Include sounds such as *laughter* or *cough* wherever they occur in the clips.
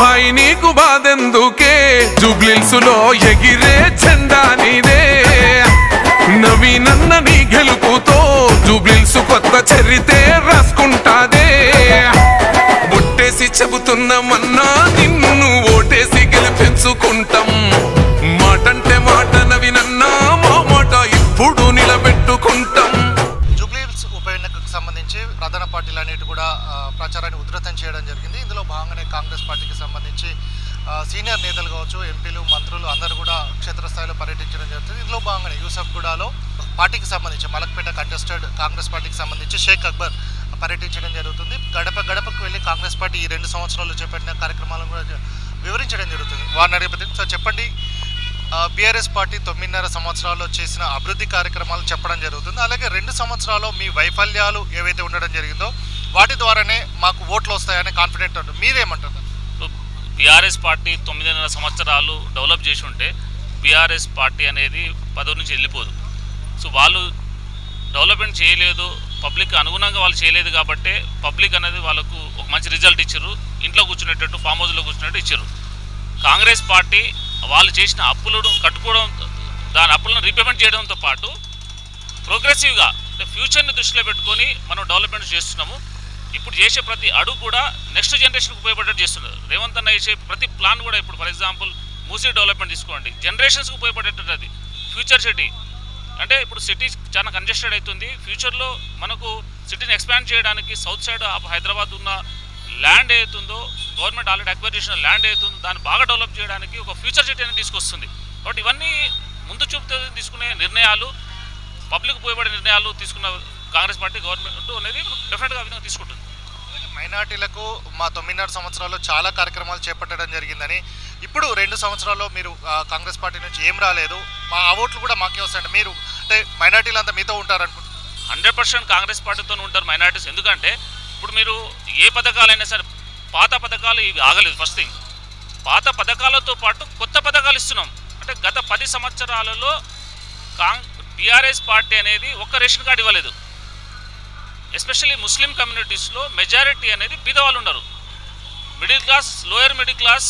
భాయ్ నీకు బాధెందుకే? జుబ్లిల్సులో ఎగిరే చందా నీదే. నవీనన్న నీ గెలుపుతో జుబ్లిల్స్ కొత్త చరితే రాసుకుంటాదే. బుట్టేసి చెబుతున్నామన్నా నిన్ను ఓటేసి గెలిపించుకుంటాం. మాటంటే మాట నవీనన్నా మా మాట ఇప్పుడు నిలబెట్టుకుంటాం. జూబ్లీహిల్స్ ఉప ఎన్నికకు సంబంధించి ప్రధాన పార్టీలు అనేవి కూడా ప్రచారాన్ని ఉధృతం చేయడం జరిగింది. ఇందులో భాగంగానే కాంగ్రెస్ పార్టీకి సంబంధించి సీనియర్ నేతలు కావచ్చు ఎంపీలు మంత్రులు అందరూ కూడా క్షేత్రస్థాయిలో పర్యటించడం జరుగుతుంది. ఇందులో భాగంగానే యూసఫ్ గూడాలో పార్టీకి సంబంధించి మలక్పేట కంటెస్టెడ్ కాంగ్రెస్ పార్టీకి సంబంధించి షేక్ అక్బర్ పర్యటించడం జరుగుతుంది. గడప గడపకు వెళ్ళి కాంగ్రెస్ పార్టీ ఈ రెండు సంవత్సరాలు చేపట్టిన కార్యక్రమాలను కూడా వివరించడం జరుగుతుంది. వారిని అడిగిపోతే సార్ చెప్పండి. బీఆర్ఎస్ పార్టీ తొమ్మిదిన్నర సంవత్సరాల్లో చేసిన అభివృద్ధి కార్యక్రమాలు చెప్పడం జరుగుతుంది. అలాగే రెండు సంవత్సరాల్లో మీ వైఫల్యాలు ఏవైతే ఉండడం జరిగిందో వాటి ద్వారానే మాకు ఓట్లు వస్తాయని కాన్ఫిడెంట్ అంటారు. మీరేమంటారు? బీఆర్ఎస్ పార్టీ తొమ్మిదిన్నర సంవత్సరాలు డెవలప్ చేసి ఉంటే బీఆర్ఎస్ పార్టీ అనేది పదవి నుంచి వెళ్ళిపోదు. సో వాళ్ళు డెవలప్మెంట్ చేయలేదు పబ్లిక్ అనుగుణంగా వాళ్ళు చేయలేదు కాబట్టి పబ్లిక్ అనేది వాళ్ళకు ఒక మంచి రిజల్ట్ ఇచ్చారు. ఇంట్లో కూర్చునేటట్టు ఫామ్ హౌస్లో కూర్చున్నట్టు ఇచ్చారు. కాంగ్రెస్ పార్టీ వాళ్ళు చేసిన అప్పులను కట్టుకోవడం దాని అప్పులను రీపేమెంట్ చేయడంతో పాటు ప్రోగ్రెసివ్గా అంటే ఫ్యూచర్ని దృష్టిలో పెట్టుకొని మనం డెవలప్మెంట్ చేస్తున్నాము. ఇప్పుడు చేసే ప్రతి అడుగు కూడా నెక్స్ట్ జనరేషన్కి ఉపయోగపడేట్టు చేస్తున్నారు. రేవంత్ అన్న చేసే ప్రతి ప్లాన్ కూడా ఇప్పుడు ఫర్ ఎగ్జాంపుల్ మూసీ డెవలప్మెంట్ తీసుకోండి. జనరేషన్స్కి ఉపయోగపడేటట్టు అది. Future city. అంటే ఇప్పుడు సిటీ చాలా కంజెస్టెడ్ అవుతుంది. ఫ్యూచర్లో మనకు సిటీని ఎక్స్పాండ్ చేయడానికి సౌత్ సైడ్ ఆఫ్ హైదరాబాద్ ఉన్న ల్యాండ్ ఏతుందో గవర్నమెంట్ ఆల్రెడీ అక్వైర్ చేసిన ల్యాండ్ అవుతుందో దాన్ని బాగా డెవలప్ చేయడానికి ఒక ఫ్యూచర్ సిటీ అనేది తీసుకొస్తుంది. కాబట్టి ఇవన్నీ ముందు చూపుతో తీసుకునే నిర్ణయాలు పబ్లిక్ ఉపయోగపడే నిర్ణయాలు తీసుకున్న కాంగ్రెస్ పార్టీ గవర్నమెంట్ అనేది డెఫినెట్గా విధంగా తీసుకుంటుంది. మైనార్టీలకు మా తొమ్మిదిన్నర సంవత్సరాల్లో చాలా కార్యక్రమాలు చేపట్టడం జరిగిందని. ఇప్పుడు రెండు సంవత్సరాల్లో మీరు కాంగ్రెస్ పార్టీ నుంచి ఏం రాలేదు. మా ఆ ఓట్లు కూడా మాకే వస్తాయండి మీరు అంటే మైనార్టీలు అంతా మీతో ఉంటారనుకుంటున్నారు హండ్రెడ్ పర్సెంట్ కాంగ్రెస్ పార్టీతో ఉంటారు మైనార్టీస్. ఎందుకంటే ఇప్పుడు మీరు ఏ పథకాలైనా సరే పాత పథకాలు ఇవి ఆగలేదు ఫస్ట్ థింగ్. పాత పథకాలతో పాటు కొత్త పథకాలు ఇస్తున్నాం. అంటే గత పది సంవత్సరాలలో కాంగ్ టీఆర్ఎస్ పార్టీ అనేది ఒక్క రేషన్ కార్డు ఇవ్వలేదు. ఎస్పెషల్లీ ముస్లిం కమ్యూనిటీస్లో మెజారిటీ అనేది బీదవాళ్ళు ఉన్నారు middle class lower middle class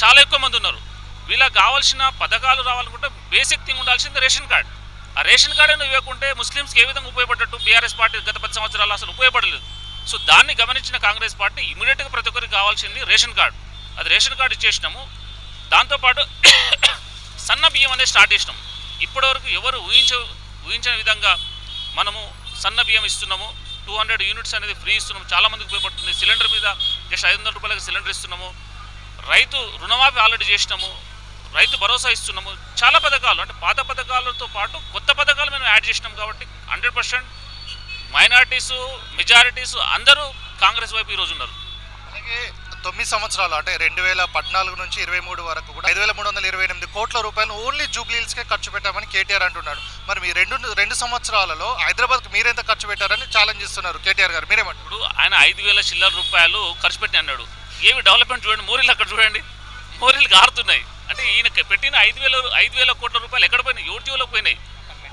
చాలా ఎక్కువ మంది ఉన్నారు. వీళ్ళకి కావాల్సిన పథకాలు రావాలనుకుంటే బేసిక్ థింగ్ ఉండాల్సింది రేషన్ కార్డ్. ఆ రేషన్ కార్డు నువ్వు ఇవ్వకుంటే ముస్లింస్కి ఏ విధంగా ఉపయోగపడ్డట్టు? బీఆర్ఎస్ పార్టీ గత పది సంవత్సరాలు అసలు ఉపయోగపడలేదు. సో దాన్ని గమనించిన కాంగ్రెస్ పార్టీ ఇమీడియట్గా ప్రతి ఒక్కరికి కావాల్సింది రేషన్ కార్డు. అది రేషన్ కార్డు ఇచ్చేసినాము. దాంతోపాటు *coughs* సన్న బియ్యం అనేది స్టార్ట్ చేసినాం. ఇప్పటివరకు ఎవరు ఊహించ ఊహించని విధంగా మనము సన్న బియ్యం ఇస్తున్నాము. టూ హండ్రెడ్ యూనిట్స్ అనేది ఫ్రీ ఇస్తున్నాము. చాలా మందికి ఉపయోగపడుతుంది. సిలిండర్ మీద జస్ట్ ఐదు వందల రూపాయలకి సిలిండర్ ఇస్తున్నాము. రైతు రుణమాఫీ ఆల్రెడీ చేసినాము. రైతు భరోసా ఇస్తున్నాము. చాలా పథకాలు అంటే పాత పథకాలతో పాటు కొత్త పథకాలు మేము యాడ్ చేసినాం కాబట్టి హండ్రెడ్ పర్సెంట్ మైనార్టీసు మెజారిటీసు అందరూ కాంగ్రెస్ వైపు ఈరోజు ఉన్నారు. అలాగే తొమ్మిది సంవత్సరాలు అంటే రెండు వేల పద్నాలుగు నుంచి ఇరవై మూడు వరకు కూడా ఐదు వేల మూడు వందల ఇరవై ఎనిమిది కోట్ల రూపాయలు ఓన్లీ జూబ్లీహిల్స్కే ఖర్చు పెట్టామని కేటీఆర్ అంటున్నాడు. మరి మీ రెండు రెండు సంవత్సరాలలో హైదరాబాద్కి మీరెంత ఖర్చు పెట్టారని ఛాలెంజ్ ఇస్తున్నారు కేటీఆర్ గారు. మీరేమంటారు ఆయన ఐదు వేల చిల్లర రూపాయలు ఖర్చు పెట్టి అన్నాడు. ఏమి డెవలప్మెంట్ చూడండి మోరీలు అక్కడ చూడండి. మోరీలు గారుతున్నాయి. అంటే ఈయన పెట్టిన ఐదు వేల ఐదు వేల కోట్ల రూపాయలు ఎక్కడ పోయినాయి? యూట్యూబ్లో పోయినాయి?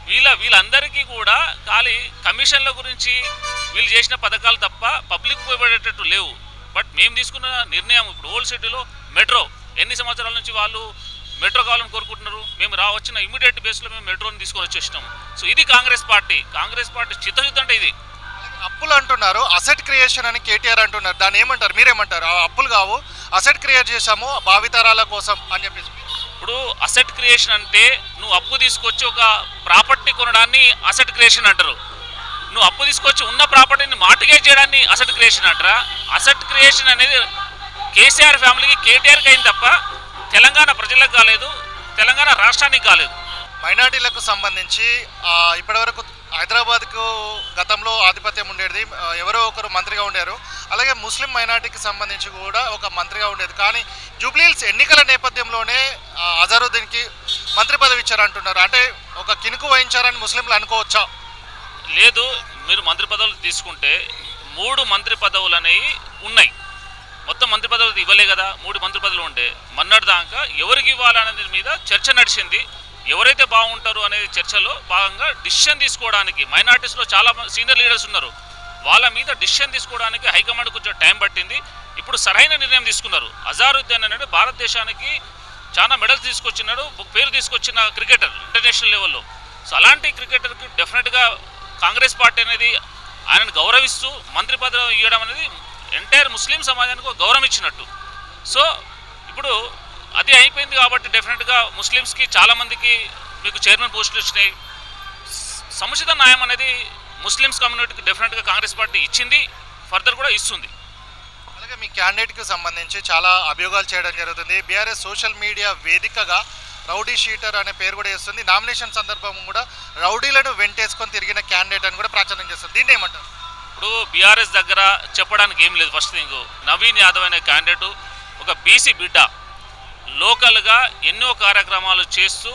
వీళ్ళ వీళ్ళందరికీ కూడా ఖాళీ కమిషన్ల గురించి వీళ్ళు చేసిన పథకాలు తప్ప పబ్లిక్ ఉపయోగపడేటట్టు లేవు. బట్ మేము తీసుకున్న నిర్ణయం ఇప్పుడు ఓల్డ్ సిటీలో మెట్రో. ఎన్ని సంవత్సరాల నుంచి వాళ్ళు మెట్రో కావాలని కోరుకుంటున్నారు? మేము రా వచ్చిన ఇమీడియట్ బేస్లో మేము మెట్రోని తీసుకొని వచ్చేసినాము. సో ఇది కాంగ్రెస్ పార్టీ. కాంగ్రెస్ పార్టీ చిత్తశుద్ధి అంటే ఇది. అప్పులు అంటున్నారు అసెట్ క్రియేషన్ అని కేటీఆర్ అంటున్నారు. దాన్ని ఏమంటారు? మీరేమంటారు? ఆ అప్పులు కావు. అసెట్ క్రియేట్ చేశాము భావితరాల కోసం అని చెప్పేసి. ఇప్పుడు అసెట్ క్రియేషన్ అంటే నువ్వు అప్పు తీసుకొచ్చి ఒక ప్రాపర్టీ కొనడాన్ని అసెట్ క్రియేషన్ అంటారు. నువ్వు అప్పు తీసుకొచ్చి ఉన్న ప్రాపర్టీని మార్టిగేజ్ చేయడాన్ని అసెట్ క్రియేషన్ అంటారా? అసెట్ క్రియేషన్ అనేది కేసీఆర్ ఫ్యామిలీకి కేటీఆర్కి అయింది తప్ప తెలంగాణ ప్రజలకు కాలేదు తెలంగాణ రాష్ట్రానికి కాలేదు. మైనార్టీలకు సంబంధించి ఇప్పటివరకు హైదరాబాద్కు గతంలో ఆధిపత్యం ఉండేది. ఎవరో ఒకరు మంత్రిగా ఉండారు. అలాగే ముస్లిం మైనార్టీకి సంబంధించి కూడా ఒక మంత్రిగా ఉండేది. కానీ జూబ్లీహిల్స్ ఎన్నికల నేపథ్యంలోనే ఆ, అజరుద్దీన్కి మంత్రి పదవి ఇచ్చారంటున్నారు. అంటే ఒక కినుకు వహించారని ముస్లింలు అనుకోవచ్చా? లేదు మీరు మంత్రి పదవులు తీసుకుంటే మూడు మంత్రి పదవులు అనేవి ఉన్నాయి. మొత్తం మంత్రి పదవులు ఇవ్వలే కదా మూడు మంత్రి పదవులు ఉండే మొన్నటి దాకా ఎవరికి ఇవ్వాలనేది మీద చర్చ నడిచింది. ఎవరైతే బాగుంటారు అనేది చర్చలో భాగంగా డిసిషన్ తీసుకోవడానికి మైనార్టీస్లో చాలా సీనియర్ లీడర్స్ ఉన్నారు. వాళ్ళ మీద డిసిషన్ తీసుకోవడానికి హైకమాండ్ కొంచెం టైం పట్టింది. ఇప్పుడు సరైన నిర్ణయం తీసుకున్నారు. అజారుద్దీన్ అనేది భారతదేశానికి చాలా మెడల్స్ తీసుకొచ్చినాడు పేరు తీసుకొచ్చిన క్రికెటర్ ఇంటర్నేషనల్ లెవెల్లో. సో అలాంటి క్రికెటర్కి డెఫినెట్గా కాంగ్రెస్ పార్టీ అనేది ఆయనను గౌరవిస్తూ మంత్రి పదవి ఇవ్వడం అనేది ఎంటైర్ ముస్లిం సమాజానికి ఒక గౌరవం ఇచ్చినట్టు. సో ఇప్పుడు అది అయిపోయింది కాబట్టి డెఫినెట్గా ముస్లిమ్స్కి చాలామందికి మీకు చైర్మన్ పోస్టులు వచ్చినాయి. సముచిత న్యాయం అనేది ముస్లిమ్స్ కమ్యూనిటీకి డెఫినెట్గా కాంగ్రెస్ పార్టీ ఇచ్చింది ఫర్దర్ కూడా ఇస్తుంది. అలాగే మీ క్యాండిడేట్కి సంబంధించి చాలా అభియోగాలు చేయడం జరుగుతుంది. బీఆర్ఎస్ సోషల్ మీడియా వేదికగా రౌడీ షీటర్ అనే పేరు కూడా వేస్తుంది. నామినేషన్ సందర్భం కూడా రౌడీలను వెంటేసుకొని తిరిగిన క్యాండిడేట్ అని కూడా ప్రచారం చేస్తుంది. దీన్ని ఏమంటారు? ఇప్పుడు బీఆర్ఎస్ దగ్గర చెప్పడానికి ఏం లేదు. ఫస్ట్ థింగ్ నవీన్ యాదవ్ అనే క్యాండిడేట్ ఒక బీసీ బిడ్డ లోకల్గా ఎన్నో కార్యక్రమాలు చేస్తూ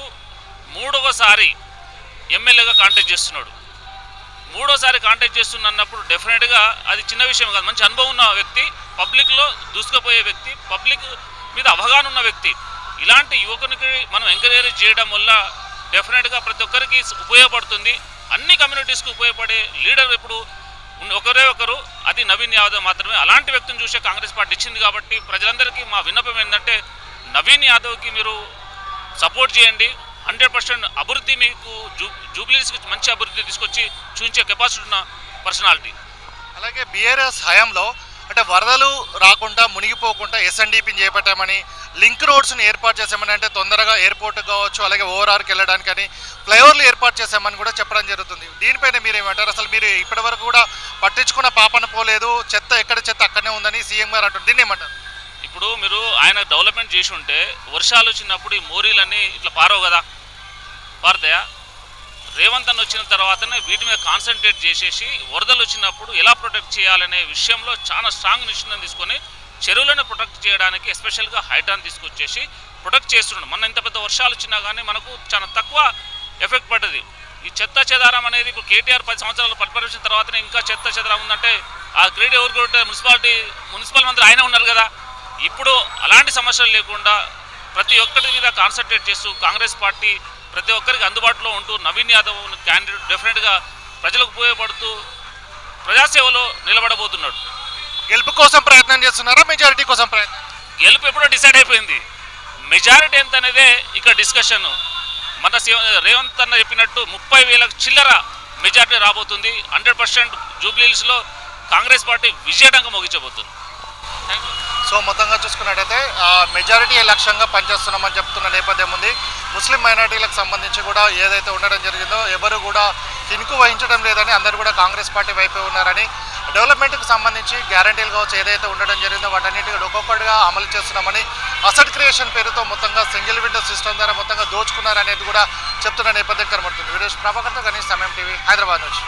మూడవసారి ఎమ్మెల్యేగా కాంటాక్ట్ చేస్తున్నాడు. మూడోసారి కాంటాక్ట్ చేస్తున్నప్పుడు డెఫినెట్గా అది చిన్న విషయం కాదు. మంచి అనుభవం ఉన్న వ్యక్తి పబ్లిక్లో దూసుకుపోయే వ్యక్తి పబ్లిక్ మీద అవగాహన ఉన్న వ్యక్తి. ఇలాంటి యువకునికి మనం ఎంకరేజ్ చేయడం వల్ల డెఫినెట్గా ప్రతి ఒక్కరికి ఉపయోగపడుతుంది. అన్ని కమ్యూనిటీస్కి ఉపయోగపడే లీడర్ ఇప్పుడు ఒకరే ఒకరు అది నవీన్ యాదవ్ మాత్రమే. అలాంటి వ్యక్తిని చూసే కాంగ్రెస్ పార్టీ ఇచ్చింది కాబట్టి ప్రజలందరికీ మా విన్నపం ఏంటంటే నవీన్ యాదవ్కి మీరు సపోర్ట్ చేయండి. హండ్రెడ్ పర్సెంట్ అభివృద్ధి మీకు జూ జూబ్లీస్కి మంచి అభివృద్ధి తీసుకొచ్చి చూపించే కెపాసిటీ ఉన్న పర్సనాలిటీ అలాగే బీఆర్ఎస్ హయాంలో అంటే వరదలు రాకుండా మునిగిపోకుండా ఎస్ఎన్డీపీని చేపట్టామని లింక్ రోడ్స్ని ఏర్పాటు చేసామని అంటే తొందరగా ఎయిర్పోర్ట్ కావచ్చు అలాగే ఓఆర్ఆర్కి వెళ్ళడానికి అని ఫ్లైఓవర్లు ఏర్పాటు చేసామని కూడా చెప్పడం జరుగుతుంది. దీనిపైన మీరు ఏమంటారు అసలు మీరు ఇప్పటివరకు కూడా పట్టించుకున్న పాపన పోలేదు చెత్త ఎక్కడ చెత్త అక్కడనే ఉందని సీఎం గారు అంటారు దీన్ని ఏమంటారు? ఇప్పుడు మీరు ఆయన డెవలప్మెంట్ చేసి ఉంటే వర్షాలు వచ్చినప్పుడు ఈ మోరీలన్నీ ఇట్లా పారవు కదా? పారుతాయా? రేవంత్ అన్న వచ్చిన తర్వాతనే వీటి మీద కాన్సన్ట్రేట్ చేసేసి వరదలు వచ్చినప్పుడు ఎలా ప్రొటెక్ట్ చేయాలనే విషయంలో చాలా స్ట్రాంగ్ నిశ్చయం తీసుకొని చెరువులను ప్రొటెక్ట్ చేయడానికి ఎస్పెషల్గా హైడ్రాన్ తీసుకొచ్చేసి ప్రొటెక్ట్ చేస్తున్నాడు మన ఇంత పెద్ద వర్షాలు వచ్చినా కానీ మనకు చాలా తక్కువ ఎఫెక్ట్ పడ్డది. ఈ చెత్త చెదారం అనేది ఇప్పుడు కేటీఆర్ పది సంవత్సరాలు పరిపాలించిన తర్వాతనే ఇంకా చెత్త చెదారం ఉందంటే ఆ గ్రేడ్ ఎవరు ఉంటుంది మున్సిపాలిటీ మున్సిపల్ మంత్రి ఆయన ఉన్నారు కదా. ఇప్పుడు అలాంటి సమస్యలు లేకుండా ప్రతి ఒక్కరి మీద కాన్సన్ట్రేట్ చేస్తూ కాంగ్రెస్ పార్టీ ప్రతి ఒక్కరికి అందుబాటులో ఉంటూ నవీన్ యాదవ్ క్యాండిడేట్ డెఫినెట్గా ప్రజలకు ఉపయోగపడుతూ ప్రజాసేవలో నిలబడబోతున్నాడు. గెలుపు కోసం ప్రయత్నం చేస్తున్నారా? మెజారిటీ కోసం ప్రయత్నం గెలుపు ఎప్పుడో డిసైడ్ అయిపోయింది. మెజారిటీ ఎంత అనేదే ఇక్కడ డిస్కషన్ మన రేవంత్ అన్న చెప్పినట్టు ముప్పై వేలకు చిల్లర మెజారిటీ రాబోతుంది. హండ్రెడ్ పర్సెంట్ జూబ్లీహిల్స్లో కాంగ్రెస్ పార్టీ విజయడంగా ముగించబోతుంది. సో మొత్తంగా చూసుకున్నట్టయితే మెజారిటీ లక్ష్యంగా పనిచేస్తున్నామని చెప్తున్న నేపథ్యం ఉంది. ముస్లిం మైనారిటీలకు సంబంధించి కూడా ఏదైతే ఉండడం జరిగిందో ఎవరు కూడా కినుకు వహించడం లేదని అందరూ కూడా కాంగ్రెస్ పార్టీ వైపే ఉన్నారని డెవలప్మెంట్కి సంబంధించి గ్యారంటీలు కావచ్చు ఏదైతే ఉండడం జరిగిందో వాటన్నిటి ఒక్కొక్కటిగా అమలు చేస్తున్నామని అసెట్ క్రియేషన్ పేరుతో మొత్తంగా సింగిల్ విండో సిస్టమ్ ద్వారా మొత్తంగా దోచుకున్నారనేది కూడా చెప్తున్న నేపథ్యం కనబడుతుంది. వీడియోస్ ప్రభాకర్తో కనీసం సమయం టీవీ హైదరాబాద్ నుంచి.